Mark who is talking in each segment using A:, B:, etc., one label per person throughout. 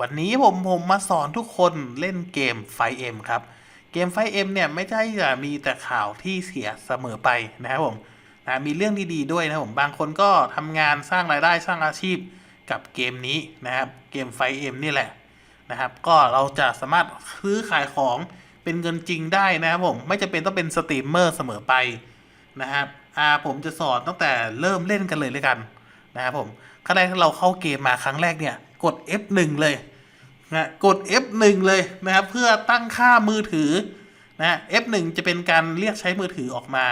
A: วันนี้ผมผมมาสอนทุกคนเล่นเกมไฟเอ็มครับ เกมไฟเอ็มเนี่ยไม่ใช่จะมีแต่ข่าวที่เสียเสมอไปนะครับผมนะมีเรื่องดีๆด้วยนะผมบางคนก็ทำงานสร้างรายได้สร้างอาชีพกับเกมนี้นะครับเกมไฟเอ็มนี่แหละนะครับก็เราจะสามารถซื้อขายของเป็นเงินจริงได้นะครับผมไม่จำเป็นต้องเป็นสตรีมเมอร์เสมอไปนะครับอ่าผมจะสอนตั้งแต่เริ่มเล่นกันเลยเลยกันนะครับผมครั้งแรกที่เราเข้าเกมมาครั้งแรกเนี่ยกด F1 เลย นะกด F1 เลยนะครับเพื่อตั้งค่ามือถือนะ F1 จะเป็นการเรียกใช้มือถือออกมา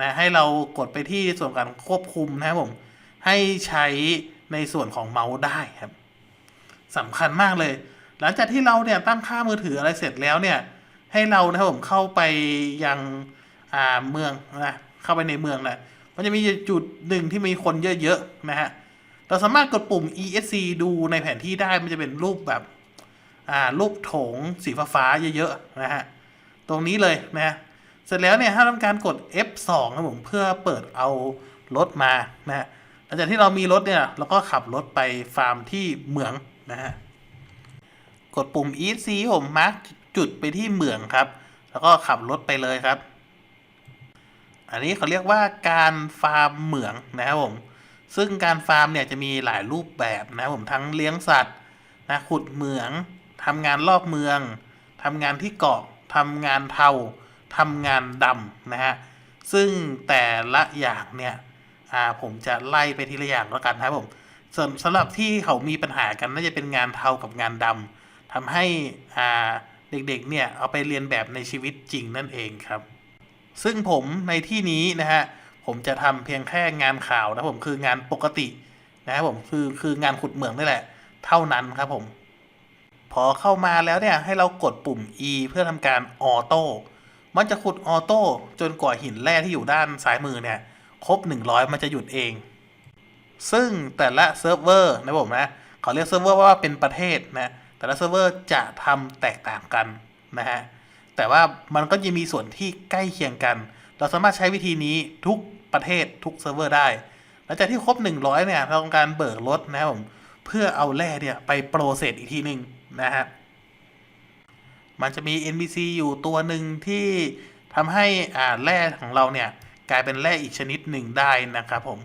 A: นะให้เรากดไปที่ส่วนการควบคุมนะครับผมให้ใช้ในส่วนของเมาส์ได้ครับสำคัญมากเลย หลังจากที่เราเนี่ยตั้งค่ามือถืออะไรเสร็จแล้วเนี่ย ให้เรานะครับผมเข้าไปยังอ่าเมืองนะเข้าไปในเมืองนะมันจะมีจุดหนึ่งที่มีคนเยอะๆนะฮะเราสามารถกดปุ่ม ESC ดูในแผนที่ได้มันจะเป็นรูปแบบ อ่ารูปโถงสีฟ้าๆเยอะๆนะฮะตรงนี้เลยนะฮะเสร็จแล้วเนี่ยถ้าทำการกด F2 ครับผมเพื่อเปิดเอารถมานะฮะหลังจากที่เรามีรถเนี่ยเราก็ขับรถไปฟาร์มที่เหมืองนะฮะกดปุ่ม e c ผมมาร์กจุดไปที่เหมืองครับ แล้วก็ขับรถไปเลยครับ อันนี้เขาเรียกว่าการฟาร์มเหมืองนะครับผม ซึ่งการฟาร์มเนี่ยจะมีหลายรูปแบบนะครับผมทั้งเลี้ยงสัตว์นะขุดเหมือง ทำงานรอบเมืองทำงานที่เกาะทำงานเทาทำงานดำนะฮะ ซึ่งแต่ละอย่างเนี่ยอ่าผมจะไล่ไปทีละอย่างแล้วกันนะครับผมส่วนสำหรับที่เขามีปัญหากันน่าจะเป็นงานเทากับงานดำทำให้อ่าเด็กๆเนี่ยเอาไปเรียนแบบในชีวิตจริงนั่นเองครับ ซึ่งผมในที่นี้นะฮะผมจะทำเพียงแค่งานข่าวนะผมคืองานปกตินะครับผมคือคืองานขุดเหมืองนี่แหละ เท่านั้นครับผม พอเข้ามาแล้วเนี่ยให้เรากดปุ่ม E เพื่อทำการออโต้มันจะขุดออโต้จนกว่าหินแร่ที่อยู่ด้านซ้ายมือเนี่ยครบ 100 มันจะหยุดเอง ซึ่งแต่ละเซิร์ฟเวอร์นะผมนะเขาเรียกเซิร์ฟเวอร์ว่าเป็นประเทศนะแต่ละเซิร์ฟเวอร์จะทำแตกต่างกันนะฮะแต่ว่ามันก็จะมีส่วนที่ใกล้เคียงกัน เราสามารถใช้วิธีนี้ทุกประเทศทุกเซิร์ฟเวอร์ได้ หลังจากที่ครบ 100เนี่ยเราต้องการเบิกรถนะครับผมเพื่อเอาแร่เนี่ยไปโปรเซสอีกทีหนึ่ง นะฮะมันจะมี NPC อยู่ตัวหนึ่งที่ทำให้อ่าแร่ของเราเนี่ย กลายเป็นแร่อีกชนิดหนึ่งได้นะครับผม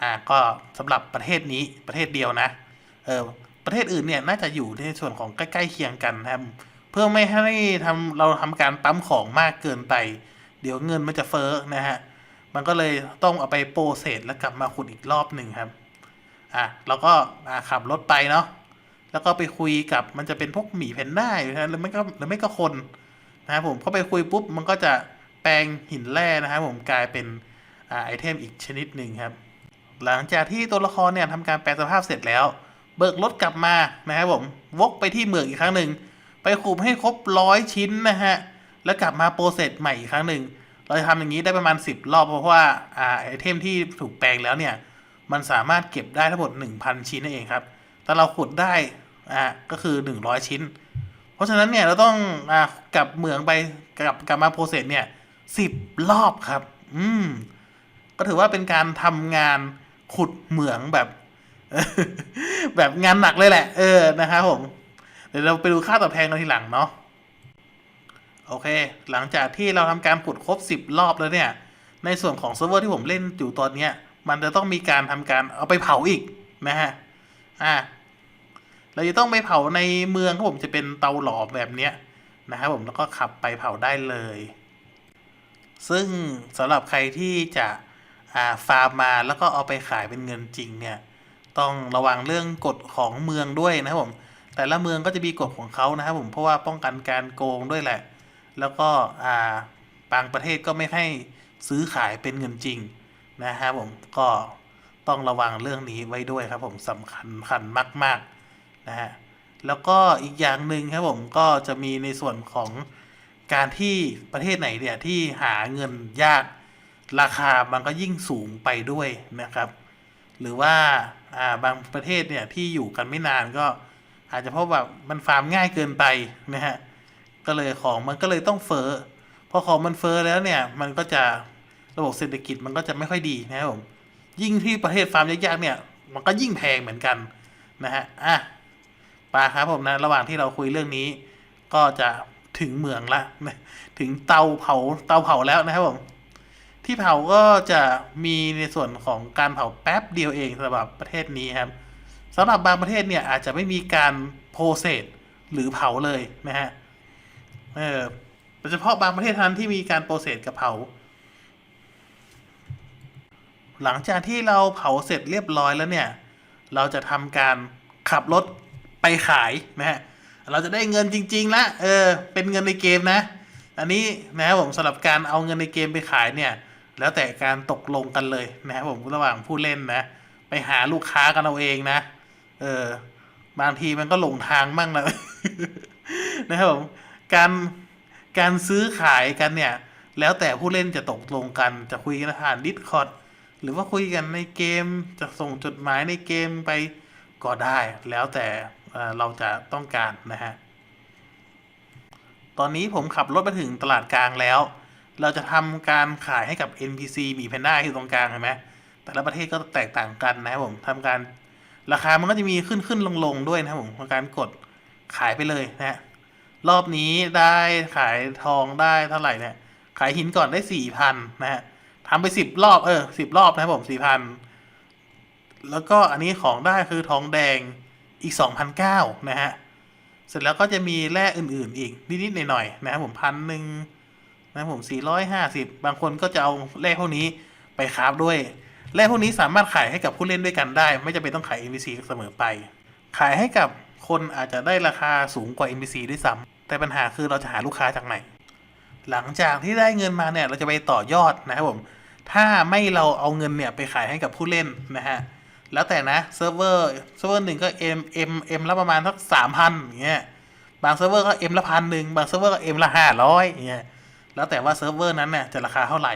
A: อ่าก็สำหรับประเทศนี้ประเทศเดียวนะเออประเทศอื่นเนี่ยน่าจะอยู่ในส่วนของใกล้ๆเคียงกันนะครับเพื่อไม่ให้ทำเราทำการปั๊มของมากเกินไป เดี๋ยวเงินมันจะเฟ้อนะฮะมันก็เลยต้องเอาไปโปรเซสแล้วกลับมาขุดอีกรอบหนึ่งครับอะเราก็ขับรถไปเนาะ แล้วก็ไปคุยกับมันจะเป็นพวกหมีแพนด้าอยู่นะหรือไม่ก็หรือไม่ก็คนนะครับผมเข้าไปคุยปุ๊บมันก็จะแปลงหินแร่นะครับผมกลายเป็นอไอเทมอีกชนิดหนึ่งครับ หลังจากที่ตัวละครเนี่ยทำการแปลสภาพเสร็จแล้ว เบิกรถกลับมานะครับผมวกไปที่เมืองอีกครั้งหนึ่งไปขุมให้ครบร้อยชิ้นนะฮะแล้วกลับมาโปรเซสใหม่อีกครั้งหนึ่งเราจะทำอย่างนี้ได้ประมาณ 10 รอบ เพราะว่าอ่าไอเทมที่ถูกแปลงแล้วเนี่ยมันสามารถเก็บได้ทั้งหมด 1,000 ชิ้นนั่นเองครับ แต่เราขุดได้อ่าก็คือ 100 ชิ้น เพราะฉะนั้นเนี่ยเราต้องอ่ากลับเหมืองไปกลับกลับมาโปรเซสเนี่ยสิบรอบครับ อืม ก็ถือว่าเป็นการทำงานขุดเหมืองแบบ แบบงานหนักเลยแหละ เออ นะครับผม เดี๋ยวเราไปดูค่าตอบแทนกันทีหลังเนาะ โอเค หลังจากที่เราทำการขุดครบสิบรอบแล้วเนี่ย ในส่วนของเซิร์ฟเวอร์ที่ผมเล่นอยู่ตอนเนี้ย มันจะต้องมีการทำการเอาไปเผาอีกนะฮะ อ่า เราจะต้องไปเผาในเมืองครับผมจะเป็นเตาหลอมแบบเนี้ยนะครับผมแล้วก็ขับไปเผาได้เลย ซึ่งสำหรับใครที่จะาฟาร์มมาแล้วก็เอาไปขายเป็นเงินจริงเนี่ยต้องระวังเรื่องกฎของเมืองด้วยนะครับผมแต่ละเมืองก็จะมีกฎของเขานะครับผมเพราะว่าป้องกันการโกงด้วยแหละ แล้วก็บางประเทศก็ไม่ให้ซื้อขายเป็นเงินจริงนะครับผมก็ต้องระวังเรื่องนี้ไว้ด้วยครับผมสำคัญคัญมาก ๆ นะฮะแล้วก็อีกอย่างหนึ่งครับผมก็จะมีในส่วนของการที่ประเทศไหนเนี่ยที่หาเงินยากราคามันก็ยิ่งสูงไปด้วยนะครับ หรือว่าอ่าบางประเทศเนี่ยที่อยู่กันไม่นานก็อาจจะเพราะแบบมันฟาร์มง่ายเกินไปนะฮะก็เลยของมันก็เลยต้องเฟอ้อพอของมันเฟอ้อแล้วเนี่ยมันก็จะระบบเศรษฐกิจมันก็จะไม่ค่อยดีนะครับผมยิ่งที่ประเทศฟาร์มยากๆเนี่ยมันก็ยิ่งแพงเหมือนกันนะฮะอะาครับผมนะระหว่างที่เราคุยเรื่องนี้ ก็จะถึงเมืองละถึงเตาเผาเตาเผาแล้วนะครับผมที่เผาก็จะมีในส่วนของการเผาแป๊บเดียวเองสำหรับประเทศนี้ครับสำหรับบางประเทศเนี่ยอาจจะไม่มีการโปรเซสหรือเผาเลยนะฮะเออโดยเฉพาะบางประเทศนั้นที่มีการโปรเซสกับเผา หลังจากที่เราเผาเสร็จเรียบร้อยแล้วเนี่ย เราจะทำการขับรถ ไปขายนะฮะเราจะได้เงินจริงๆละเออเป็นเงินในเกมนะ อันนี้นะครับผมสำหรับการเอาเงินในเกมไปขายเนี่ย แล้วแต่การตกลงกันเลยนะครับผมระหว่างผู้เล่นนะ ไปหาลูกค้ากันเอาเองนะ เออบางทีมันก็หลงทางมั่งนะนะครับผมการการซื้อขายกันเนี่ย แล้วแต่ผู้เล่นจะตกลงกันจะคุยกันผ่านดิสคอ r d หรือว่าคุยกันในเกมจะส่งจดหมายในเกมไปก็ได้แล้วแต่ เราจะต้องการนะฮะ ตอนนี้ผมขับรถมาถึงตลาดกลางแล้ว เราจะทำการขายให้กับ NPC มีแพนด้าที่ตรงกลางเห็นไหมแต่ละประเทศก็แตกต่างกันนะครับผมทำการราคามันก็จะมีขึ้นขึ้นลงลงด้วยนะครับผมการกดขายไปเลยนะฮะรอบนี้ได้ขายทองได้เท่าไหร่เนี่ย ขายหินก่อนได้สี่พันนะฮะทำไปสิบรอบเออสิบรอบนะครับผมสี่พันแล้วก็อันนี้ของได้คือทองแดง อีกสองพันเก้านะฮะ เสร็จแล้วก็จะมีแร่อื่นๆ อีก นิด ๆ หน่อย ๆ นะครับผมพันหนึ่งนะผมสี่ร้อยห้าสิบบางคนก็จะเอาแร่พวกนี้ไปคราฟด้วย แร่พวกนี้สามารถขายให้กับผู้เล่นด้วยกันได้ ไม่จำเป็นต้องขาย NPC เสมอไป ขายให้กับคนอาจจะได้ราคาสูงกว่า NPC ด้วยซ้ำแต่ปัญหาคือเราจะหาลูกค้าจากไหน หลังจากที่ได้เงินมาเนี่ยเราจะไปต่อยอดนะครับผม ถ้าไม่เราเอาเงินเนี่ยไปขายให้กับผู้เล่นนะฮะ แล้วแต่นะเซิร์ฟเวอร์เซิร์ฟเวอร์หนึ่งก็ M M M ละประมาณสักสามพันอย่างเงี้ยบางเซิร์ฟเวอร์ก็ M ละพันหนึ่งบางเซิร์ฟเวอร์ก็ M ละห้าร้อยอย่างเงี้ยแล้วแต่ว่าเซิร์ฟเวอร์นั้นเนี่ยจะราคาเท่าไหร่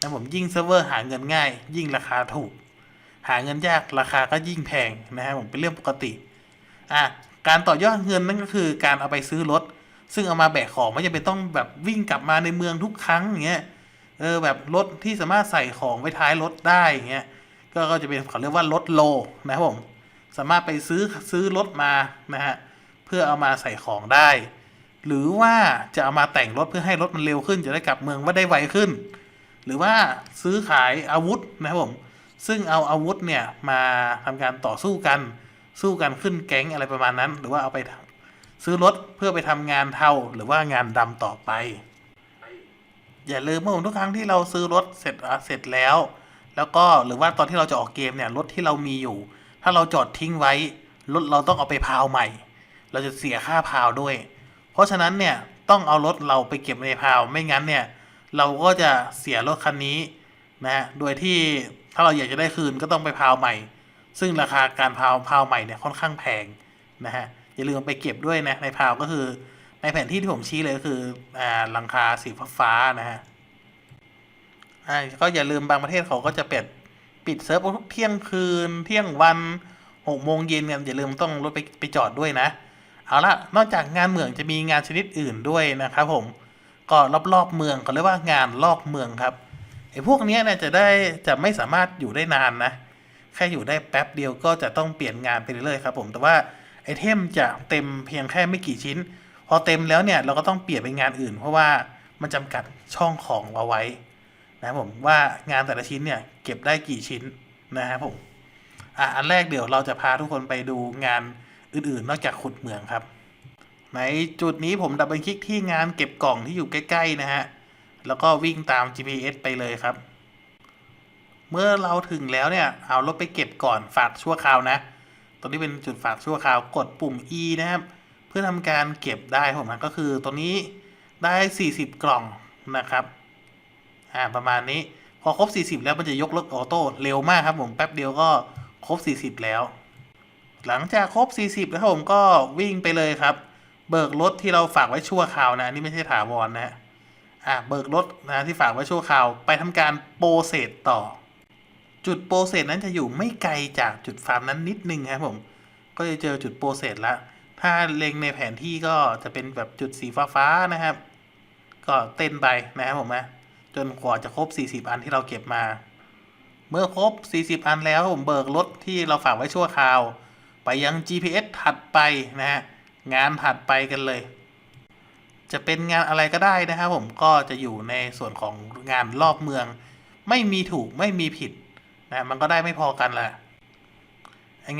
A: นะผมยิ่งเซิร์ฟเวอร์หาเงินง่าย ยิ่งราคาถูก หาเงินยากราคาก็ยิ่งแพงนะฮะผมเป็นเรื่องปกติอะการต่อยอดเงินนั่นก็คือการเอาไปซื้อรถ ซึ่งเอามาแบกของไม่จำเป็นต้องแบบวิ่งกลับมาในเมืองทุกครั้งอย่างเงี้ยเออแบบรถที่สามารถใส่ของไว้ท้ายรถได้อย่างเงี้ย ก็จะเป็นเขาเรียกว่ารถโลนะครับผมสามารถไปซื้อซื้อรถมานะฮะเพื่อเอามาใส่ของได้ หรือว่าจะเอามาแต่งรถเพื่อให้รถมันเร็วขึ้น จะได้กลับเมืองว่าได้ไวขึ้น หรือว่าซื้อขายอาวุธนะครับผมซึ่งเอาอาวุธเนี่ยมาทำการต่อสู้กันสู้กันขึ้นแก๊งอะไรประมาณนั้น หรือว่าเอาไปซื้อรถเพื่อไปทำงานเทาหรือว่างานดำต่อไป อย่าลืมเมื่อทุกครั้งที่เราซื้อรถเสร็จเสร็จแล้ว แล้วก็หรือว่าตอนที่เราจะออกเกมเนี่ยรถที่เรามีอยู่ ถ้าเราจอดทิ้งไว้รถเราต้องเอาไปพาวใหม่ เราจะเสียค่าพาวด้วย เพราะฉะนั้นเนี่ยต้องเอารถเราไปเก็บในพาวไม่งั้นเนี่ยเราก็จะเสียรถคันนี้นะฮะโดยที่ถ้าเราอยากจะได้คืนก็ต้องไปพาวใหม่ ซึ่งราคาการพาวพาวใหม่เนี่ยค่อนข้างแพงนะฮะอย่าลืมไปเก็บด้วยนะในพาวก็คือในแผนที่ที่ผมชี้เลยก็คืออ่าหลังคาสีฟ้านะฮะ อ่าก็อย่าลืมบางประเทศเขาก็จะเปิดปิดเซิร์ฟทุกเที่ยงคืน เที่ยงวันหกโมงเย็นกันอย่าลืมต้องรถไปไปจอดด้วยนะ เอาละนอกจากงานเมืองจะมีงานชนิดอื่นด้วยนะครับผมก็รอบๆเมืองเขาเรียกว่างานรอบเมืองครับไอ้พวกนี้เนี่ยจะได้จะไม่สามารถอยู่ได้นานนะ แค่อยู่ได้แป๊บเดียวก็จะต้องเปลี่ยนงานไปเรื่อยๆครับผมแต่ว่าไอเทมจะเต็มเพียงแค่ไม่กี่ชิ้น พอเต็มแล้วเนี่ยเราก็ต้องเปลี่ยนไปงานอื่น เพราะว่ามันจำกัดช่องของเอาไว้ นะครับผมว่างานแต่ละชิ้นเนี่ยเก็บได้กี่ชิ้นนะครับผมอะอันแรกเดี๋ยวเราจะพาทุกคนไปดูงานอื่นๆ นอกจากขุดเหมืองครับ ในจุดนี้ผมดับเบิลคลิกที่งานเก็บกล่องที่อยู่ใกล้ๆนะฮะแล้วก็วิ่งตาม GPS ไปเลยครับ เมื่อเราถึงแล้วเนี่ยเอารถไปเก็บก่อนฝากชั่วคราวนะตรงนี้เป็นจุดฝากชั่วคราวกดปุ่ม E นะครับ เพื่อทำการเก็บได้ผมนะก็คือตรงนี้ได้ 40 กล่องนะครับ อ่าประมาณนี้ พอครบ 40 แล้วมันจะยกเลิกออโต้เร็วมากครับผมแป๊บเดียวก็ครบ 40 แล้ว หลังจากครบ 40 แล้วครับผมก็วิ่งไปเลยครับ เบิกรถที่เราฝากไว้ชั่วคราวนะนี่ไม่ใช่ถาวรนะอ่าเบิกรถนะที่ฝากไว้ชั่วคราวไปทำการโปรเซสต่อ จุดโปรเซสนั้นจะอยู่ไม่ไกลจากจุดฟาร์มนั้นนิดนึงครับผมก็จะเจอจุดโปรเซสแล้วถ้าเล็งในแผนที่ก็จะเป็นแบบจุดสีฟ้าๆนะครับ ก็เต้นไปนะครับผมนะ จนกว่าจะครบ 40 อันที่เราเก็บมา เมื่อครบ 40 อันแล้วผมเบิกรถที่เราฝากไว้ชั่วคราว ไปยัง GPS ถัดไปนะฮะงานถัดไปกันเลย จะเป็นงานอะไรก็ได้นะครับผมก็จะอยู่ในส่วนของงานรอบเมือง ไม่มีถูกไม่มีผิดนะมันก็ได้ไม่พอกันแหละ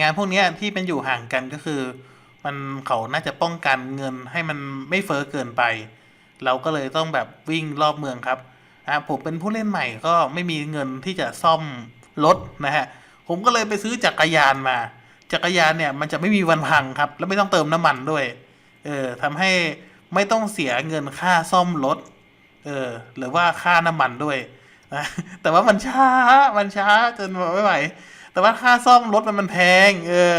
A: งานพวกนี้ที่เป็นอยู่ห่างกันก็คือ มันเขาน่าจะป้องกันเงินให้มันไม่เฟ้อเกินไป เราก็เลยต้องแบบวิ่งรอบเมืองครับ อะผมเป็นผู้เล่นใหม่ก็ไม่มีเงินที่จะซ่อมรถนะฮะผมก็เลยไปซื้อจักรยานมา จักรยานเนี่ยมันจะไม่มีวันพังครับ แล้วไม่ต้องเติมน้ำมันด้วย เออทำให้ไม่ต้องเสียเงินค่าซ่อมรถ เออ หรือว่าค่าน้ำมันด้วยนะแต่ว่ามันช้า มันช้าจนไม่ไหว แต่ว่าค่าซ่อมรถมันมันแพง เออ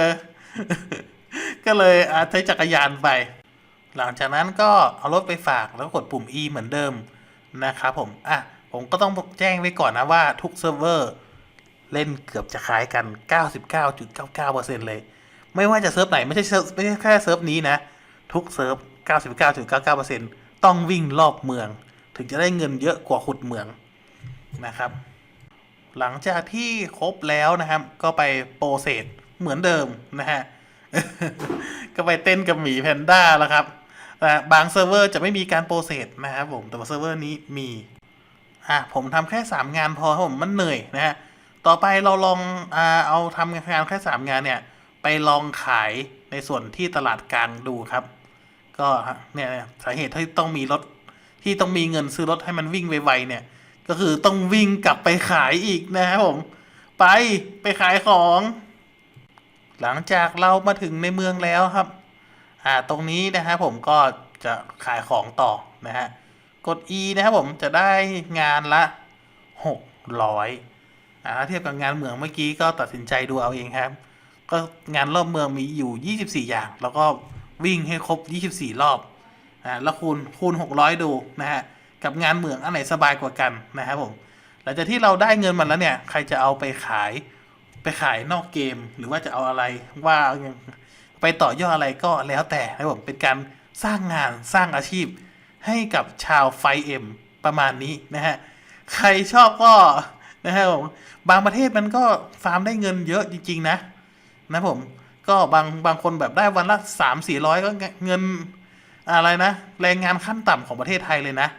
A: ก็เลยอาใช้จักรยานไป หลังจากนั้นก็เอารถไปฝากแล้วกดปุ่ม E เหมือนเดิม นะครับผม อะ ผมก็ต้องแจ้งไว้ก่อนนะว่าทุกเซิร์ฟเวอร์เล่นเกือบจะคล้ายกัน 99.99%เลย ไม่ว่าจะเซิร์ฟไหนไม่ใช่ไม่ใช่แค่เซิร์ฟนี้นะ ทุกเซิร์ฟ 99.99%ต้องวิ่งรอบเมือง ถึงจะได้เงินเยอะกว่าขุดเมืองนะครับ หลังจากที่ครบแล้วนะครับ ก็ไปโปรเซสเหมือนเดิมนะฮะ ก็ไปเต้นกับหมีแพนด้าแล้วครับ บางเซิร์ฟเวอร์จะไม่มีการโปรเซสนะครับผม แต่ว่าเซิร์ฟเวอร์นี้มี อะผมทำแค่ 3 งานพอครับผมมันเหนื่อยนะฮะ ต่อไปเราลองอ่าเอาทำงานแค่ 3 งานเนี่ย ไปลองขายในส่วนที่ตลาดกลางดูครับ ก็เนี่ยสาเหตุที่ต้องมีรถที่ต้องมีเงินซื้อรถให้มันวิ่งไวๆเนี่ย ก็คือต้องวิ่งกลับไปขายอีกนะครับผม ไปไปขายของ หลังจากเรามาถึงในเมืองแล้วครับ อ่าตรงนี้นะฮะผมก็จะขายของต่อนะฮะกด E นะครับผมจะได้งานละ 600อ่าเทียบกับงานเมืองเมื่อกี้ก็ตัดสินใจดูเอาเองครับ ก็งานรอบเมืองมีอยู่ 24 อย่าง แล้วก็วิ่งให้ครบ 24 รอบอ่าแล้วคูณคูณ 600 ดูนะฮะกับงานเมืองอันไหนสบายกว่ากันนะครับผมหลังจากที่เราได้เงินมันแล้วเนี่ย ใครจะเอาไปขายไปขายนอกเกมหรือว่าจะเอาอะไรว่า ไปต่อยอดอะไรก็แล้วแต่นะครับผมเป็นการสร้างงานสร้างอาชีพ ให้กับชาวไฟเอ็มประมาณนี้นะฮะใครชอบก็นะครับผมบางประเทศมันก็ฟาร์มได้เงินเยอะจริง ๆ นะ นะผมก็บางบางคนแบบได้วันละสามสี่ร้อยก็เงินอะไรนะ แรงงานขั้นต่ำของประเทศไทยเลยนะ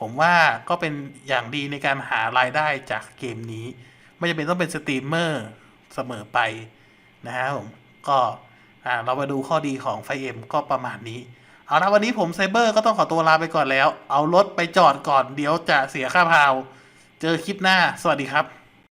A: ผมว่าก็เป็นอย่างดีในการหารายได้จากเกมนี้ ไม่จำเป็นต้องเป็นสตรีมเมอร์เสมอไปนะฮะผมก็ อ่าเรามาดูข้อดีของไฟเอ็มก็ประมาณนี้ เอาละวันนี้ผมไซเบอร์ก็ต้องขอตัวลาไปก่อนแล้ว เอารถไปจอดก่อนเดี๋ยวจะเสียค่าพาว เจอคลิปหน้า สวัสดีครับ